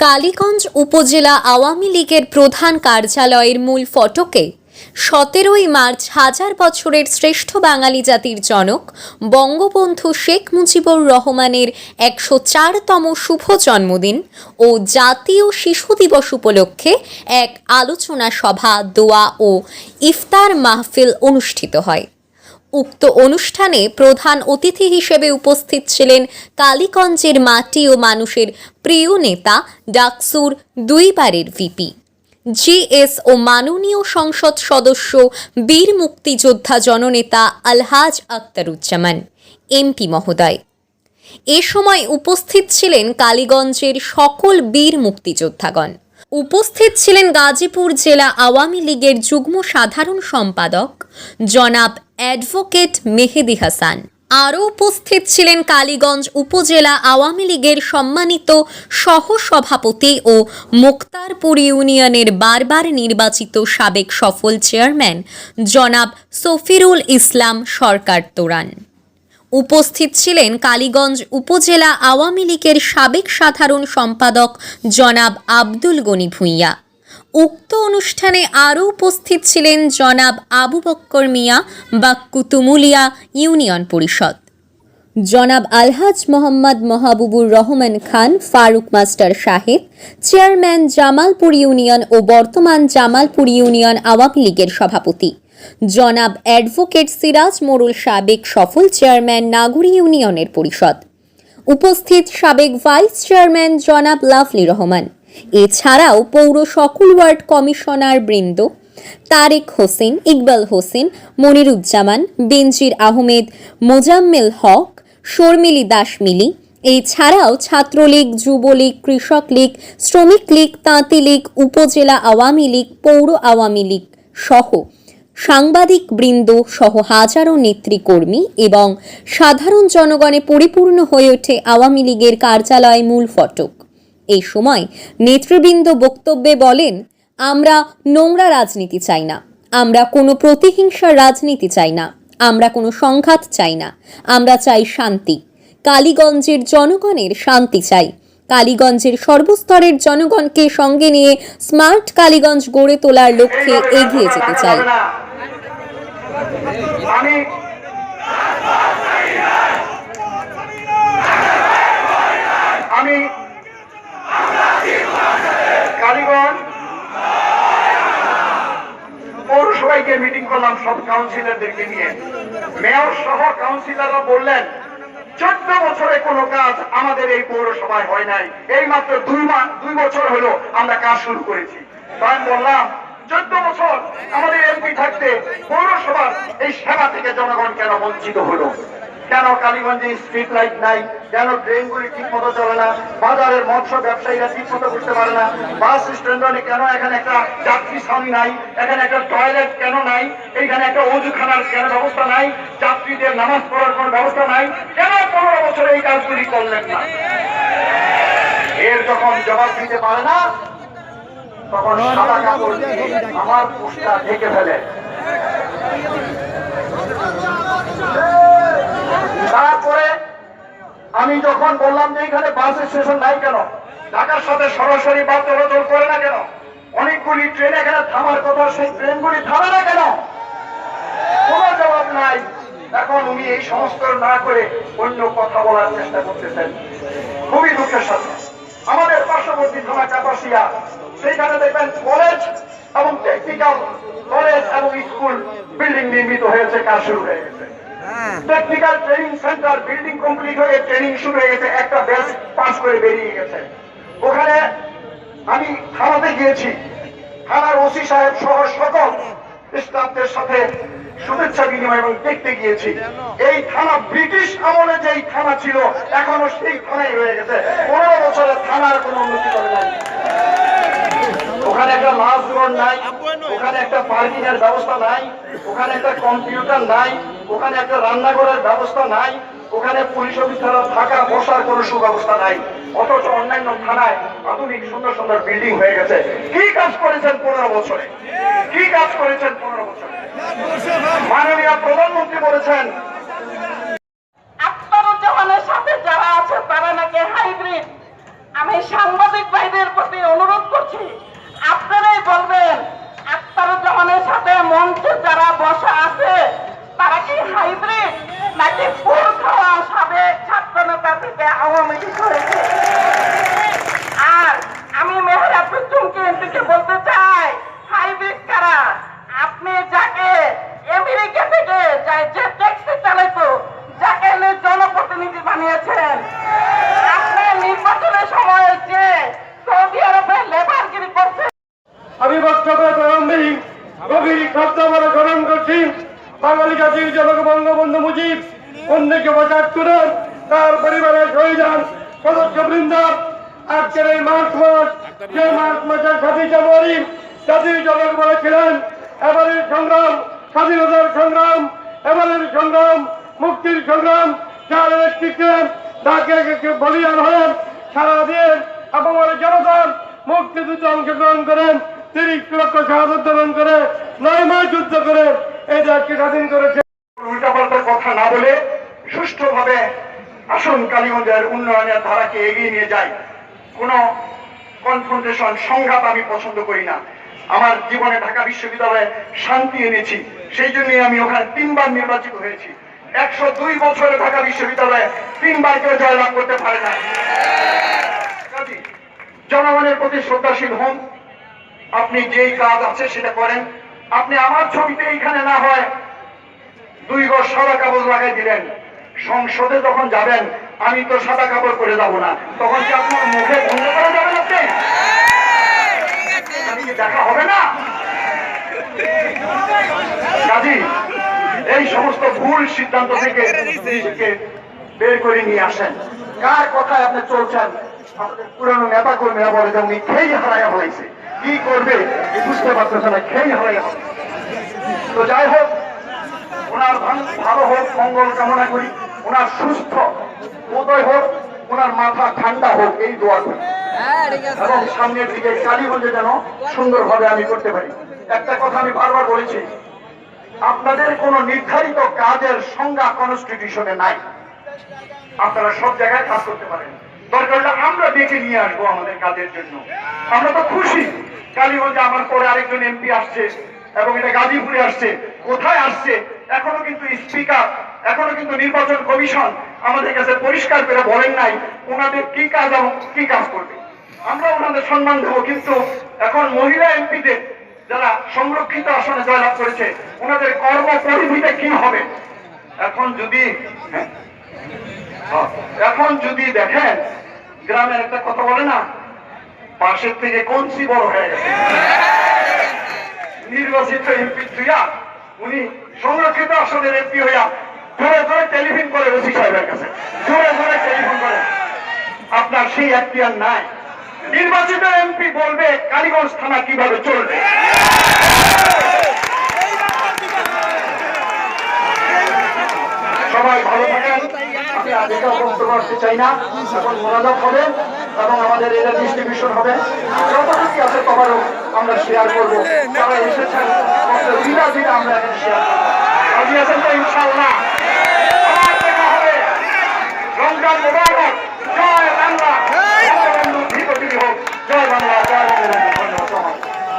কালীগঞ্জ উপজেলা আওয়ামী লীগের প্রধান কার্যালয়ের মূল ফটকে সতেরোই মার্চ হাজার বছরের শ্রেষ্ঠ বাঙালি জাতির জনক বঙ্গবন্ধু শেখ মুজিবুর রহমানের একশো চারতম শুভ জন্মদিন ও জাতীয় শিশু দিবস উপলক্ষে এক আলোচনা সভা, দোয়া ও ইফতার মাহফিল অনুষ্ঠিত হয়। উক্ত অনুষ্ঠানে প্রধান অতিথি হিসেবে উপস্থিত ছিলেন কালীগঞ্জের মাটি ও মানুষের প্রিয় নেতা, ডাকসুর দুইবারের ভিপি। জিএস ও মাননীয় সংসদ সদস্য, বীর মুক্তিযোদ্ধা জননেতা আলহাজ আক্তারুজ্জামান এমপি মহোদয়। এ সময় উপস্থিত ছিলেন কালীগঞ্জের সকল বীর মুক্তিযোদ্ধাগণ। উপস্থিত ছিলেন গাজীপুর জেলা আওয়ামী লীগের যুগ্ম সাধারণ সম্পাদক জনাব অ্যাডভোকেট মেহেদি হাসান। আরও উপস্থিত ছিলেন কালীগঞ্জ উপজেলা আওয়ামী লীগের সম্মানিত সহসভাপতি ও মুক্তারপুর ইউনিয়নের বারবার নির্বাচিত সাবেক সফল চেয়ারম্যান জনাব সফিরুল ইসলাম সরকার তোরান। উপস্থিত ছিলেন কালীগঞ্জ উপজেলা আওয়ামী লীগের সাবেক সাধারণ সম্পাদক জনাব আব্দুল গনি ভূঁইয়া। উক্ত অনুষ্ঠানে আরও উপস্থিত ছিলেন জনাব আবু বক্কর মিয়া বা কুতুমুলিয়া ইউনিয়ন পরিষদ। জনাব আলহাজ মোহাম্মদ মাহবুবুর রহমান খান, ফারুক মাস্টার সাহেব, চেয়ারম্যান জামালপুর ইউনিয়ন ও বর্তমান জামালপুর ইউনিয়ন আওয়ামী লীগের সভাপতি। জনাব অ্যাডভোকেট সিরাজ মোড়ল সাবেক সফল চেয়ারম্যান নাগরী ইউনিয়নের পরিষদ। উপস্থিত সাবেক ভাইস চেয়ারম্যান জনাব লাভলি রহমান। এছাড়াও পৌর সকল ওয়ার্ড কমিশনার বৃন্দ তারেক হোসেন, ইকবাল হোসেন, মনিরুজ্জামান, বেনজির আহমেদ, মোজাম্মেল হক, শর্মিলি দাস মিলি এছাড়াও ছাত্রলীগ, যুবলীগ, কৃষক লীগ, শ্রমিক লীগ, তাঁতি লীগ, উপজেলা আওয়ামী লীগ, পৌর আওয়ামী লীগ সহ সাংবাদিক বৃন্দ সহ হাজারো নেতৃকর্মী এবং সাধারণ জনগণে পরিপূর্ণ হয়ে ওঠে আওয়ামী লীগের কার্যালয় মূল ফটক। এই সময় নেতৃবৃন্দ বক্তব্যে বলেন, আমরা নোংরা রাজনীতি চাই না, আমরা কোনো প্রতিহিংসার রাজনীতি চাই না, আমরা কোনো সংঘাত চাই না, আমরা চাই শান্তি। কালীগঞ্জের জনগণের শান্তি চাই। কালীগঞ্জের সর্বস্তরের জনগণকে সঙ্গে নিয়ে স্মার্ট কালীগঞ্জ গড়ে তোলার লক্ষ্যে এগিয়ে যেতে চাই আমি আমি কালীগঞ্জ পৌরসভায় মিটিং করলাম সব কাউন্সিলরদেরকে নিয়ে। মেয়র সহ কাউন্সিলররা বললেন, চোদ্দ বছরে কোনো কাজ আমাদের এই পৌরসভায় হয় নাই। এই মাত্র দুই মাস দুই বছর হলো আমরা কাজ শুরু করেছি। তাই বললাম, চোদ্দ বছর আমাদের এমপি থাকতে পৌরসভার এই সেবা থেকে জনগণ কেন বঞ্চিত হলো? কেন কালীগঞ্জে স্ট্রিট লাইট নাই? কেন ট্রেনগুলি ঠিক মতো চলে না? বাজারের মৎস্য ব্যবসায়ীরা ঠিক মতো করতে পারে না। বাস স্ট্যান্ডে কেন এখানে একটা যাত্রী সামনে নাই? এখানে একটা টয়লেট কেন নাই? এইখানে একটা অজুখানার কেন ব্যবস্থা নাই? যাত্রীদের নামাজ পড়ার কোনো ব্যবস্থা নাই? কেন পনেরো বছরে এই কাজগুলি করলেন না? এর যখন জবাব দিতে পারে না, তখন সাদা কাপড় আমার পোস্টার ঢেকে ফেলে। আমি যখন বললাম যে এখানে বাস স্টেশন নাই কেন? ঢাকার সাথে সরাসরি বাস চলাচল করে না কেন? অনেকগুলি ট্রেন এখানে থামার কথা, সেই ট্রেনগুলি থামে না কেন? কোনো জবাব নাই। এখন উনি এই সমস্ত না করে অন্য কথা বলার চেষ্টা করতেছেন। খুবই দুঃখের সাথে। আমাদের পার্শ্ববর্তী থানা কাপাসিয়া, সেইখানে দেখবেন কলেজ এবং টেকনিক্যাল কলেজ এবং স্কুল বিল্ডিং নির্মিত হয়েছে, কাজ শুরু হয়ে গেছে। Technical training centre building complete হয়ে ট্রেনিং শুরু হয়ে গেছে। একটা ব্যাচ পাস করে বেরিয়ে গেছে। ওখানে আমি থানাতে গিয়েছি। থানার ওসি সাহেব সহ সকল স্টাফদের সাথে শুভেচ্ছা বিনিময় এবং দেখতে গিয়েছি। এই থানা ব্রিটিশ আমলে যেই থানা ছিল, এখনও সেই থানাই রয়ে গেছে। পনেরো বছরের থানার কোনো উন্নতি করে নাই। ওখানে একটা লাশ রোড নাই। ওখানে একটা পার্কিং এর ব্যবস্থা নাই। ওখানে একটা কম্পিউটার নাই। ওখানে একটা রান্নাঘরের ব্যবস্থা নাই, ওখানে পুলিশ অফিসার থাকা, বসার কোন সুব্যবস্থা নাই। অথচ অন্যান্য থানায় আধুনিক, সুন্দর সুন্দর বিল্ডিং হয়ে গেছে। কি কাজ করেছেন পনেরো বছরে? কি কাজ করেছেন পনেরো বছরে? মাননীয় প্রধানমন্ত্রী বলেছেন সাথে যারা আছে, তারা নাকি হাইব্রিড আমি সাংবাদিক ভাইদের প্রতি অনুরোধ করছি, আপনারাই বলবেন আখতারুজ্জামানের সাথে মঞ্চে যারা বসা আছে তারা কি হাইব্রিড? নাকি ফুল খাওয়া থেকে আওয়ামী লীগ করেছে জাতির জনক বঙ্গবন্ধু মুজিব, অন্যকে বাজার পঁচাত্তরের তার পরিবারের শহীদান সদস্যবৃন্দ, আজকের এই মার্চ মাস, যে মার্চ মাসের ছাব্বিশ জানুয়ারি জাতির জনক বলেছিলেন, এবারের সংগ্রাম, স্বাধীনতার সংগ্রাম, এবারের সংগ্রাম, মুক্তির সংগ্রাম, যার নেতৃত্বে তাকে বলিয়ান হয়ে সারা দিয়ে আপামর জনতার মুক্তিযুদ্ধে অংশগ্রহণ করেন, তিরিশ লক্ষ শাহাদ করে, নয় মাস যুদ্ধ করে এই দেশকে স্বাধীন করেছে। উল্টাপাল্টা কথা না বলে সুষ্ঠুভাবে আসন কালীগঞ্জের উন্নয়নের ধারাকে এগিয়ে নিয়ে যাই। কোনো কনফ্রন্টেশন সংঘাত আমি পছন্দ করি না। আমার জীবনে ঢাকা বিশ্ববিদ্যালয়ে শান্তি এনেছি। সেই জন্যই আমি ওখানে তিনবার নির্বাচিত হয়েছি। একশো দুই বছরে ঢাকা বিশ্ববিদ্যালয়ে তিনবার কেউ জয়লাভ করতে পারে না। জনগণের প্রতি শ্রদ্ধাশীল হন। আপনি যেই কাজ আছে সেটা করেন। আপনি আমার ছবিতে এইখানে না হয় দুই গজ সাদা কাপড় লাগাই দিলেন। সংসদে যখন যাবেন, আমি তো সাদা কাপড় করে যাব না। তখন কি আপনার মুখে বন্ধ করা যাবেন আপনি? দেখা হবে না? এই সমস্ত ভুল সিদ্ধান্ত থেকে বের করে নিয়ে আসেন। কার কথায় আপনি চলছেন? আমাদের পুরানো নেতা কর্মীরা বলে যে উনি খেই হারাইয়া হয়েছে। কি করবে বুঝতে পারতেছে না খেই হারাইয়া হয়েছে। তো যাই হোক ওনার ভালো- ভালো হোক মঙ্গল কামনা করি। ওনার সুস্থ উদয় হোক ওনার মাথা ঠান্ডা হোক এই দোয়া করি। এবং সামনের দিকে কালীগঞ্জে যেন সুন্দরভাবে আমি করতে পারি। একটা কথা আমি বারবার বলেছি আপনাদের কোন নির্ধারিত কাজের সংজ্ঞা কনস্টিটিউশনে নাই। আপনারা সব জায়গায় কাজ করতে পারেন। দরকার হলে আমরা ডেকে নিয়ে আসব আমাদের কাজের জন্য। আমরা তো খুশি। কালীগঞ্জে আমার পরে আরেকজন এমপি আসছে এবং এটা গাজীপুরে আসছে কোথায় আসছে এখনও কিন্তু স্পিকার এখনও কিন্তু নির্বাচন কমিশন আমাদের কাছে পরিষ্কার করে বলেন নাই ওনাদের কি কাজ এবং কি কাজ করবে। আমরা ওনাদের সম্মান দেবো কিন্তু এখন মহিলা এমপিদের যারা সংরক্ষিত আসনে জয়লাভ করেছে ওনাদের কর্ম পরিধিতে কি হবে? এখন যদি হ্যাঁ, এখন যদি দেখেন গ্রামের একটা কথা বলে না? পাশের থেকে কঞ্চি বড় হয়ে গেছে। নির্বাচিত এমপি তুইয়া, উনি সংরক্ষিত আসনের এমপি হইয়া জোরে জোরে টেলিফোন করে ওসি সাহেবের কাছে। জোরে জোরে টেলিফোন করে। আপনার সেই এখতিয়ার নাই। নির্বাচিত এমপি বলবে কালীগঞ্জ থানা কীভাবে চলবে। সবাই ভালো থাকেন। আমি আগে অবস্থ করতে চাই না। এখন মোনাজাত হবে এবং আমাদের এটা ডিস্ট্রিবিউশন হবে। যতটুকু আছে তোমারও আমরা শেয়ার করব। তারা এসেছেন। আমরা এখন শেয়ার আপনি আছেন তো ইনশাল্লাহ রমজান মোবারক। জয় বাংলা। জয় বাংলা।